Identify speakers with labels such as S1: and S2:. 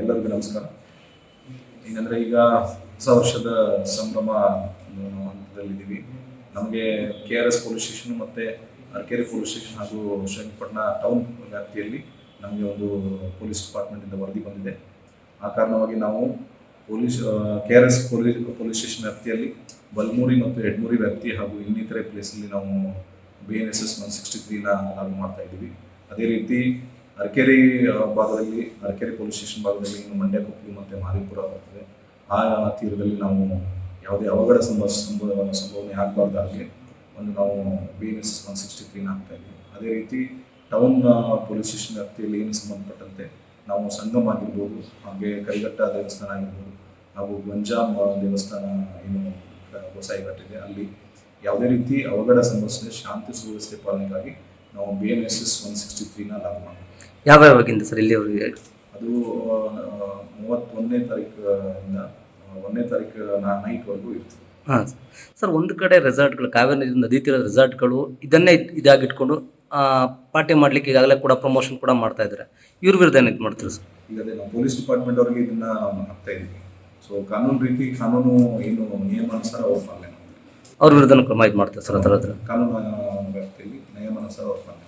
S1: ಎಲ್ಲರಿಗೂ ನಮಸ್ಕಾರ. ಏನಂದ್ರೆ ಈಗ ಹೊಸ ವರ್ಷದ ಸಂಭ್ರಮ ಹಂತದಲ್ಲಿದ್ದೀವಿ. ನಮಗೆ K R S police station ಮತ್ತು ಅರಕೆರೆ ಪೊಲೀಸ್ ಸ್ಟೇಷನ್ ಹಾಗೂ ಶ್ರೀರಂಗಪಟ್ಟಣ ಟೌನ್ ವ್ಯಾಪ್ತಿಯಲ್ಲಿ ನಮಗೆ ಒಂದು ಪೊಲೀಸ್ ಡಿಪಾರ್ಟ್ಮೆಂಟಿಂದ ವರದಿ ಬಂದಿದೆ. ಆ ಕಾರಣವಾಗಿ ನಾವು police K R S police police station ವ್ಯಾಪ್ತಿಯಲ್ಲಿ ಬಲ್ಮೂರಿ ಮತ್ತು ಎಡ್ಮೂರಿ ವ್ಯಾಪ್ತಿ ಹಾಗೂ ಇನ್ನಿತರೆ ಪ್ಲೇಸಲ್ಲಿ ನಾವು B N S S one sixty ತ್ರೀನ ಲಾಗು ಮಾಡ್ತಾ ಇದ್ದೀವಿ. ಅದೇ ರೀತಿ ಅರಕೆರೆ ಭಾಗದಲ್ಲಿ, ಅರಕೆರೆ ಪೊಲೀಸ್ ಸ್ಟೇಷನ್ ಭಾಗದಲ್ಲಿ ಇನ್ನು ಮಂಡ್ಯ, ಕೊಪ್ಪಳು ಮತ್ತು ಮಾರಿಪುರ ಬರ್ತದೆ. ಆ ತೀರದಲ್ಲಿ ನಾವು ಯಾವುದೇ ಅವಘಡ ಸಂಭವ ಸಂಭವ ಸಂಭವನೆ ಆಗಬಾರ್ದಾಗಿ ಒಂದು ನಾವು B N S one sixty ತ್ರೀನ ಹಾಕ್ತಾ ಇದ್ದೀವಿ. ಅದೇ ರೀತಿ ಟೌನ್ ಪೊಲೀಸ್ ಸ್ಟೇಷನ್ ವ್ಯಾಪ್ತಿಯಲ್ಲಿ ಏನು ಸಂಬಂಧಪಟ್ಟಂತೆ ನಾವು ಸಂಗಮ್ ಆಗಿರ್ಬೋದು, ಹಾಗೆ ಕೈಗಟ್ಟ ದೇವಸ್ಥಾನ ಆಗಿರ್ಬೋದು, ಹಾಗೂ ಗಂಜಾಮ್ ದೇವಸ್ಥಾನ ಏನು ಕಟ್ಟಿದೆ ಅಲ್ಲಿ ಯಾವುದೇ ರೀತಿ ಅವಘಡ ಸಮಸ್ಯೆ ಶಾಂತಿ ಸುವ್ಯವಸ್ಥೆ ಪಾಲನೆಗಾಗಿ ನಾವು B N S S one sixty ತ್ರೀನ ಲಾಗು ಮಾಡಿದ್ವಿ
S2: ಯಾವ ಯಾವಾಗಿಂದ ಸರ್ ಇಲ್ಲಿವರೆಗೆ?
S1: ಅದು ಮೂವತ್ತೊಂದನೇ ತಾರೀಕಿಂದ ಒಂದನೇ ತಾರೀಕು ನೈಟ್ವರೆಗೂ ಇರ್ತದೆ
S2: ಹಾಂ ಸರ್. ಒಂದು ಕಡೆ ರೆಸಾರ್ಟ್ಗಳು ಕಾವೇರಿ ನದಿ ತೀರದ ರೆಸಾರ್ಟ್ಗಳು ಇದನ್ನೇ ಇದ್- ಇದಾಗಿಟ್ಕೊಂಡು ಪಾರ್ಟಿ ಮಾಡಲಿಕ್ಕೆ ಈಗಾಗಲೇ ಕೂಡ ಪ್ರಮೋಷನ್ ಕೂಡ ಮಾಡ್ತಾ ಇದ್ದಾರೆ. ಇವ್ರ ವಿರುದ್ಧ ಏನಕ್ಕೆ ಮಾಡ್ತೀರಿ ಸರ್?
S1: ಈಗ ಅದೇ ನಾವು ಪೊಲೀಸ್ ಡಿಪಾರ್ಟ್ಮೆಂಟ್ ಅವರಿಗೆ ಇದನ್ನ ಹಾಕ್ತಾ ಇದ್ದೀವಿ ಸೊ ಕಾನೂನು ರೀತಿ ಕಾನೂನು ಏನು ನಿಯಮಾನುಸಾರ ಅವ್ರು ಪಾಲನೆ
S2: ಅವ್ರ ವಿರುದ್ಧ ಕ್ರಮ ಇದು ಮಾಡ್ತಾರೆ ಸರ್ ಅದರ ಹತ್ರ?
S1: ಕಾನೂನು ವ್ಯಾಪ್ತಿಯಲ್ಲಿ ನಿಯಮಾನುಸಾರ ಅವ್ರು ಪಾಲನೆ